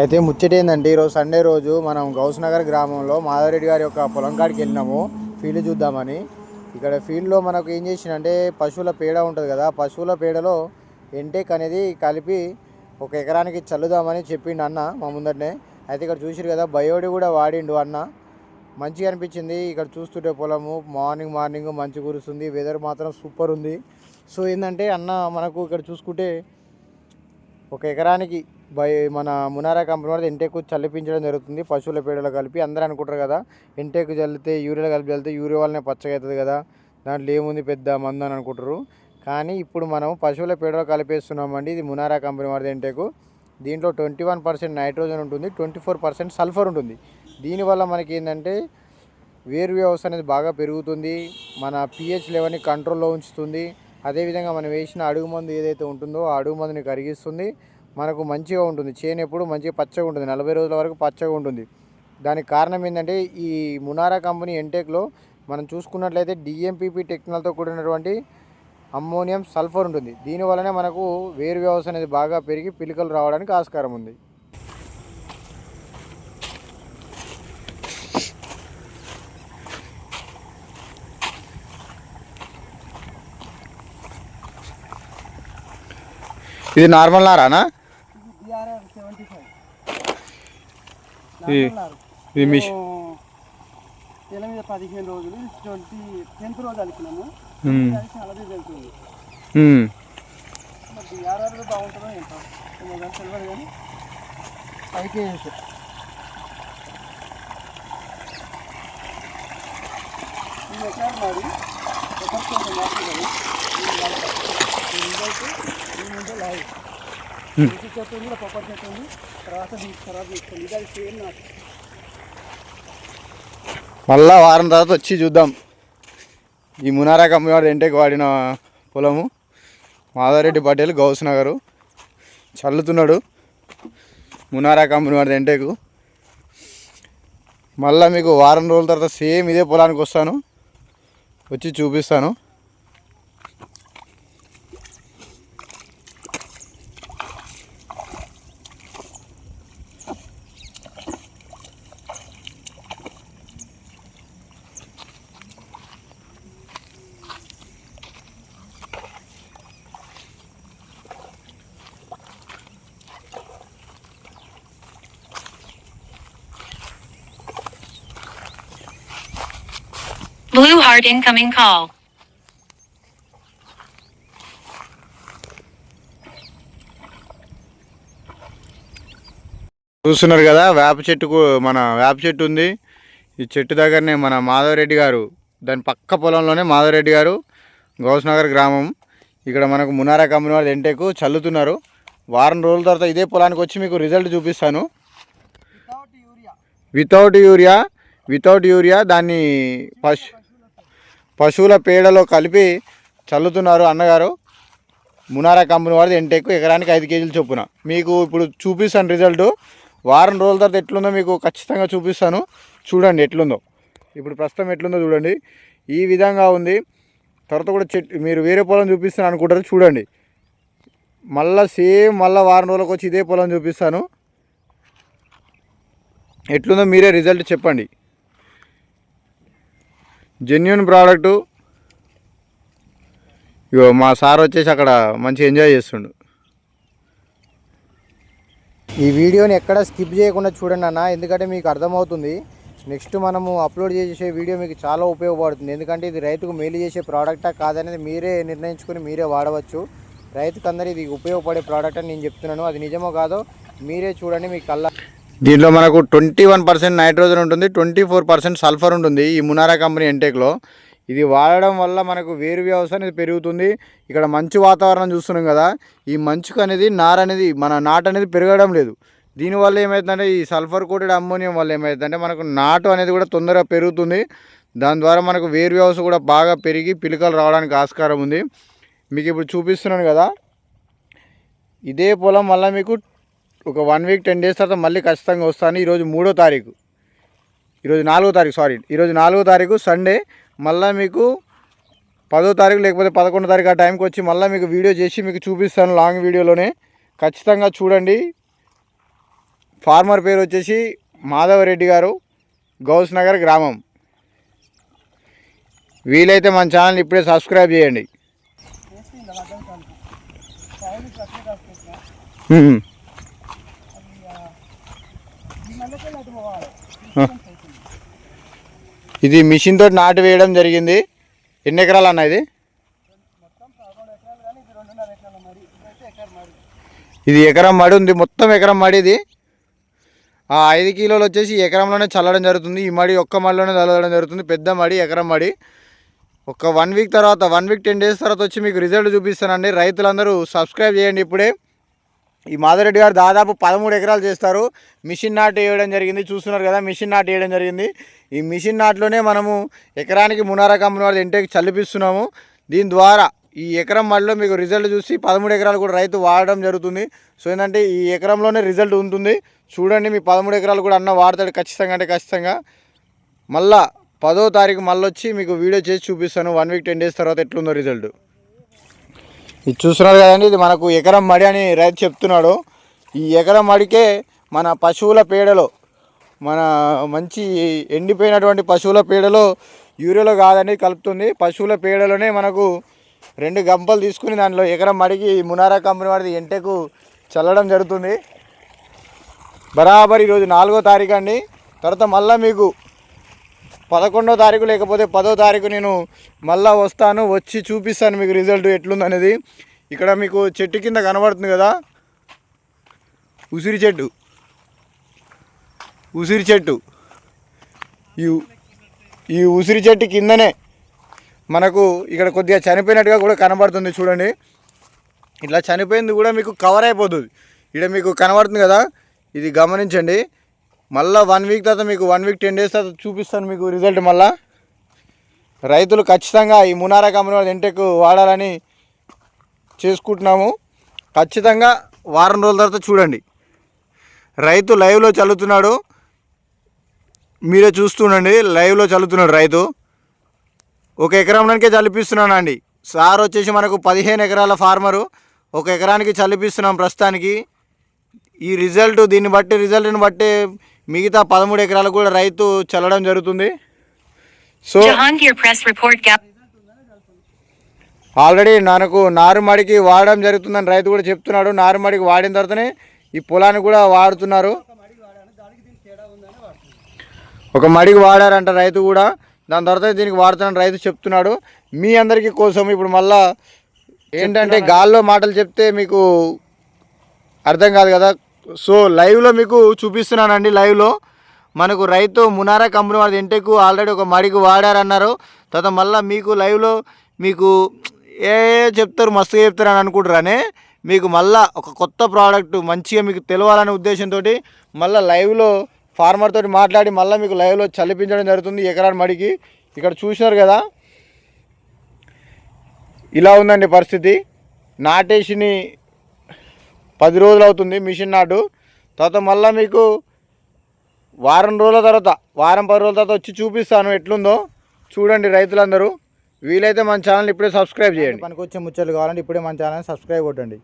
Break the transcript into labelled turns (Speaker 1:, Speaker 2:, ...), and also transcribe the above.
Speaker 1: అయితే ముచ్చట ఏంటంటే ఈరోజు సండే రోజు మనం గౌస్నగర్ గ్రామంలో మాధవరెడ్డి గారి యొక్క పొలం కాడికి వెళ్ళినాము. ఫీల్డ్ చూద్దామని. ఇక్కడ ఫీల్డ్లో మనకు ఏం చేసిందంటే పశువుల పేడ ఉంటుంది కదా పశువుల పేడలో ఎంటేక్ అనేది కలిపి ఒక ఎకరానికి చల్లుదామని చెప్పిండు అన్న మా ముందటనే. అయితే ఇక్కడ చూసిరు కదా బయోడి కూడా వాడిండు అన్న. మంచిగా అనిపించింది. ఇక్కడ చూస్తుంటే పొలము మార్నింగ్ మార్నింగ్ మంచి కురుస్తుంది వెదర్ మాత్రం సూపర్ ఉంది. సో ఏంటంటే అన్న మనకు ఇక్కడ చూసుకుంటే ఒక ఎకరానికి బై మన మునారా కంపెనీ వాళ్ళు ఎంటేకు చల్లిపించడం జరుగుతుంది. పశువుల పేడలో కలిపి అందరూ అనుకుంటారు కదా ఎంటేకు చల్లితే యూరియాలో కలిపి చల్లితే యూరియా వల్లనే పచ్చగా అవుతుంది కదా దాంట్లో ఏముంది పెద్ద మందు అని అనుకుంటారు. కానీ ఇప్పుడు మనం పశువుల పేడలో కలిపేస్తున్నామండి ఇది మునారా కంపెనీ వాడిది ఎంటేకు దీంట్లో ట్వంటీ వన్ పర్సెంట్ నైట్రోజన్ ఉంటుంది ట్వంటీ ఫోర్ పర్సెంట్ సల్ఫర్ ఉంటుంది. దీనివల్ల మనకి ఏంటంటే వేరు వ్యవస్థ అనేది బాగా పెరుగుతుంది మన పిహెచ్ లెవెల్ని కంట్రోల్లో ఉంచుతుంది. అదేవిధంగా మనం వేసిన అడుగు మందు ఏదైతే ఉంటుందో ఆ అడుగు మందుని కరిగిస్తుంది. మనకు మంచిగా ఉంటుంది. చేను ఎప్పుడు మంచిగా పచ్చగా ఉంటుంది. నలభై రోజుల వరకు పచ్చగా ఉంటుంది. దానికి కారణం ఏంటంటే ఈ మునారా కంపెనీ ఎంటెక్లో మనం చూసుకున్నట్లయితే డిఎంపిపి టెక్నాలతో కూడినటువంటి అమ్మోనియం సల్ఫర్ ఉంటుంది. దీనివల్లనే మనకు వేరు వ్యవస్థ అనేది బాగా పెరిగి పిలికలు రావడానికి ఆస్కారం ఉంది. ఇది నార్మల్ నారానా ఇది ఇది మిష్
Speaker 2: నెల మీద పదిహేను రోజులు ట్వంటీ టెన్త్ రోజు. అది చాలా రోజు వెళ్తుంది. మరి డిఆర్ఆర్ బాగుంటుందో ఏంటో తెలియదు కానీ పైకి వేసి. ఈ ఎకరాలు రిజల్ట్ చెట్టు ఉంది కొబ్బరి చెట్టు ఉంది తర్వాత ఇది అది సేమ్ నాకు.
Speaker 1: మళ్ళా వారం తర్వాత వచ్చి చూద్దాం. ఈ మునారా కంపెనీ వాడు ఎంటకి వాడిన పొలము. మాధవరెడ్డి పటేల్ గౌస్ నగరు. చల్లుతున్నాడు. మునారా కంపెనీ వాడి ఎంటకు. మళ్ళీ మీకు వారం రోజుల తర్వాత సేమ్ ఇదే పొలానికి వస్తాను. వచ్చి చూపిస్తాను.
Speaker 3: Blue Heart incoming call.
Speaker 1: చూస్తున్నారు కదా వేప చెట్టుకు మన వేప చెట్టు ఉంది. ఈ చెట్టు దగ్గరనే మన మాధవరెడ్డి గారు దాని పక్క పొలంలోనే మాధవరెడ్డి గారు గౌస్నగర్ గ్రామం. ఇక్కడ మనకు మునారా కంపెనీ వాళ్ళు ఎంటెకు చల్లుతున్నారు. వారం రోజుల తర్వాత ఇదే పొలానికి వచ్చి మీకు రిజల్ట్ చూపిస్తాను.
Speaker 2: Without urea
Speaker 1: without urea without urea దాన్ని పశు పశువుల పేడలో కలిపి చల్లుతున్నారు అన్నగారు. మునారా కంపెనీ వారిది ఎంటెక్ ఎకరానికి ఐదు కేజీలు చొప్పున. మీకు ఇప్పుడు చూపిస్తాను రిజల్ట్. వారం రోజుల తర్వాత ఎట్లుందో మీకు ఖచ్చితంగా చూపిస్తాను. చూడండి ఎట్లుందో. ఇప్పుడు ప్రస్తుతం ఎట్లుందో చూడండి. ఈ విధంగా ఉంది. తర్వాత కూడా చెట్టు మీరు వేరే పొలం చూపిస్తాను అనుకుంటారు. చూడండి. మళ్ళీ సేమ్ మళ్ళీ వారం రోజులకు వచ్చి ఇదే పొలం చూపిస్తాను. ఎట్లుందో మీరే రిజల్ట్ చెప్పండి. జెన్యున్ ప్రోడక్టు ఇగో మా సార్ వచ్చేసి అక్కడ మంచి ఎంజాయ్ చేస్తుండు. ఈ వీడియోని ఎక్కడ స్కిప్ చేయకుండా చూడండి అన్న ఎందుకంటే మీకు అర్థమవుతుంది. నెక్స్ట్ మనము అప్లోడ్ చేసే వీడియో మీకు చాలా ఉపయోగపడుతుంది. ఎందుకంటే ఇది రైతుకు మేలు చేసే ప్రోడక్టా కాదనేది మీరే నిర్ణయించుకుని మీరే వాడవచ్చు. రైతుకు అందరి ఇది ఉపయోగపడే ప్రోడక్ట్ అని నేను చెప్తున్నాను. అది నిజమో కాదో మీరే చూడండి మీ కళ్ళ దీంట్లో మనకు ట్వంటీ వన్ పర్సెంట్ నైట్రోజన్ ఉంటుంది ట్వంటీ ఫోర్ పర్సెంట్ సల్ఫర్ ఉంటుంది ఈ మునారా కంపెనీ ఎంటెక్లో ఇది వాడడం వల్ల మనకు వేరు వ్యవస్థ అనేది పెరుగుతుంది. ఇక్కడ మంచు వాతావరణం చూస్తున్నాం కదా ఈ మంచుకు అనేది నార అనేది మన నాటు అనేది పెరగడం లేదు. దీనివల్ల ఏమవుతుందంటే ఈ సల్ఫర్ కోటెడ్ అమ్మోనియం వల్ల ఏమవుతుందంటే మనకు నాటు అనేది కూడా తొందరగా పెరుగుతుంది. దాని ద్వారా మనకు వేరు వ్యవస్థ కూడా బాగా పెరిగి పిలకలు రావడానికి ఆస్కారం ఉంది. మీకు ఇప్పుడు చూపిస్తున్నాను కదా ఇదే పొలం వల్ల మీకు ఒక వన్ వీక్ టెన్ డేస్ తర్వాత మళ్ళీ ఖచ్చితంగా వస్తాను. ఈరోజు మూడో తారీఖు. ఈరోజు నాలుగో తారీఖు సారీ ఈరోజు నాలుగో తారీఖు సండే. మళ్ళీ మీకు పదో తారీఖు లేకపోతే పదకొండో తారీఖు ఆ టైంకి వచ్చి మళ్ళీ మీకు వీడియో చేసి మీకు చూపిస్తాను లాంగ్ వీడియోలోనే. ఖచ్చితంగా చూడండి. ఫార్మర్ పేరు వచ్చేసి మాధవరెడ్డి గారు గౌస్ నగర్ గ్రామం. వీలైతే మన ఛానల్ ఇప్పుడే సబ్స్క్రైబ్ చేయండి. ఇది మిషన్ తోటి నాటు వేయడం జరిగింది. ఎన్ని ఎకరాలు అన్న ఇది?
Speaker 2: ఇది ఎకరం
Speaker 1: మడి ఉంది. మొత్తం ఎకరం మడి ఇది. ఆ ఐదు కిలోలు వచ్చేసి ఎకరంలోనే చల్లడం జరుగుతుంది. ఈ మడి ఒక్క మడిలోనే చల్లడం జరుగుతుంది. పెద్ద మడి ఎకరం మడి. ఒక వన్ వీక్ తర్వాత వన్ వీక్ టెన్ డేస్ తర్వాత వచ్చి మీకు రిజల్ట్ చూపిస్తానండి. రైతులందరూ సబ్స్క్రైబ్ చేయండి ఇప్పుడే. ఈ మాధవరెడ్డి గారు దాదాపు పదమూడు ఎకరాలు చేస్తారు. మిషన్ నాటు వేయడం జరిగింది. చూస్తున్నారు కదా మిషన్ నాటు వేయడం జరిగింది. ఈ మిషన్ నాటులోనే మనము ఎకరానికి మునారా కంపెనీ వారి ఇంటికి చల్లిపిస్తున్నాము. దీని ద్వారా ఈ ఎకరం మళ్ళీ మీకు రిజల్ట్ చూసి పదమూడు ఎకరాలు కూడా రైతు వాడడం జరుగుతుంది. సో ఏంటంటే ఈ ఎకరంలోనే రిజల్ట్ ఉంటుంది. చూడండి మీ పదమూడు ఎకరాలు కూడా అన్న వాడతాడు ఖచ్చితంగా అంటే ఖచ్చితంగా. మళ్ళా పదో తారీఖు మళ్ళీ వచ్చి మీకు వీడియో చేసి చూపిస్తాను. వన్ వీక్ టెన్ డేస్ తర్వాత ఎట్లుందో రిజల్ట్. ఇది చూస్తున్నారు కదండి ఇది మనకు ఎకరం మడి అని రైతు చెప్తున్నాడు. ఈ ఎకరం మడికే మన పశువుల పేడలో మన మంచి ఎండిపోయినటువంటి పశువుల పేడలో యూరియాలో కాదని కలుపుతుంది. పశువుల పేడలోనే మనకు రెండు గంపలు తీసుకుని దానిలో ఎకరం మడికి మునారా కంపెనీ వాడిది ఎంటకు చల్లడం జరుగుతుంది. బరాబర్ ఈరోజు నాలుగో తారీఖు అండి. తర్వాత మళ్ళీ మీకు పదకొండో తారీఖు లేకపోతే పదో తారీఖు నేను మళ్ళా వస్తాను వచ్చి చూపిస్తాను మీకు రిజల్ట్ ఎట్లుందనేది ఇక్కడ మీకు చెట్టు కింద కనబడుతుంది కదా? ఉసిరి చెట్టు. ఉసిరి చెట్టు. ఈ ఈ ఉసిరి చెట్టు కిందనే మనకు ఇక్కడ కొద్దిగా చనిపోయినట్టుగా కూడా కనబడుతుంది చూడండి. ఇట్లా చనిపోయింది కూడా మీకు కవర్ అయిపోతుంది. ఇక్కడ మీకు కనబడుతుంది కదా? ఇది గమనించండి. మళ్ళీ వన్ వీక్ తర్వాత మీకు వన్ వీక్ టెన్ డేస్ తర్వాత చూపిస్తాను మీకు రిజల్ట్ మళ్ళా. రైతులు ఖచ్చితంగా ఈ మునారా కంపెనీ వాళ్ళ ఇంటెక్ వాడాలని చేసుకుంటున్నాము. ఖచ్చితంగా వారం రోజుల తర్వాత చూడండి. రైతు లైవ్లో చల్లుతున్నాడు. మీరే చూస్తుండండి లైవ్లో చల్లుతున్నాడు రైతు. ఒక ఎకరంలోనికే చల్లిపిస్తున్నానండి సార్ వచ్చేసి మనకు పదిహేను ఎకరాల ఫార్మరు ఒక ఎకరానికి చల్లిపిస్తున్నాం ప్రస్తుతానికి. ఈ రిజల్ట్ దీన్ని బట్టి రిజల్ట్ని బట్టి మిగతా పదమూడు ఎకరాలకు కూడా రైతు చల్లడం జరుగుతుంది. సో. ఆల్రెడీ నాకు నారుమడికి వాడడం జరుగుతుందని రైతు కూడా చెప్తున్నాడు. నారుమడికి వాడిన తర్వాతనే ఈ పొలానికి కూడా వాడుతున్నారు. ఒక మడికి వాడారంట రైతు కూడా. దాని తర్వాత దీనికి వాడుతానని రైతు చెప్తున్నాడు. మీ అందరికీ కోసం ఇప్పుడు మళ్ళా ఏంటంటే గాల్లో మాటలు చెప్తే మీకు అర్థం కాదు కదా. సో లైవ్లో మీకు చూపిస్తున్నానండి లైవ్లో. మనకు రైతు మునారా కంపెనీ వాడి ఇంటికి ఆల్రెడీ ఒక మడికి వాడారన్నారు. తర్వాత మళ్ళీ మీకు లైవ్లో మీకు ఏ చెప్తారు మస్తుగా చెప్తారు అని అనుకుంటారనే మీకు మళ్ళా ఒక కొత్త ప్రోడక్ట్ మంచిగా మీకు తెలవాలనే ఉద్దేశంతో మళ్ళీ లైవ్లో ఫార్మర్ తోటి మాట్లాడి మళ్ళీ మీకు లైవ్లో చలిపించడం జరుగుతుంది ఎకరాని మడికి. ఇక్కడ చూసినారు కదా? ఇలా ఉందండి పరిస్థితి. నాటేసిని పది రోజులు అవుతుంది మిషన్ నాటు. తర్వాత మళ్ళీ మీకు వారం రోజుల తర్వాత వారం పది రోజుల తర్వాత వచ్చి చూపిస్తాను ఎట్లుందో. చూడండి రైతులందరూ. వీలైతే మన ఛానల్ ఇప్పుడే సబ్స్క్రైబ్ చేయండి. మనకు వచ్చే ముచ్చట్లు కావాలంటే ఇప్పుడే మన ఛానల్ సబ్స్క్రైబ్ కొట్టండి.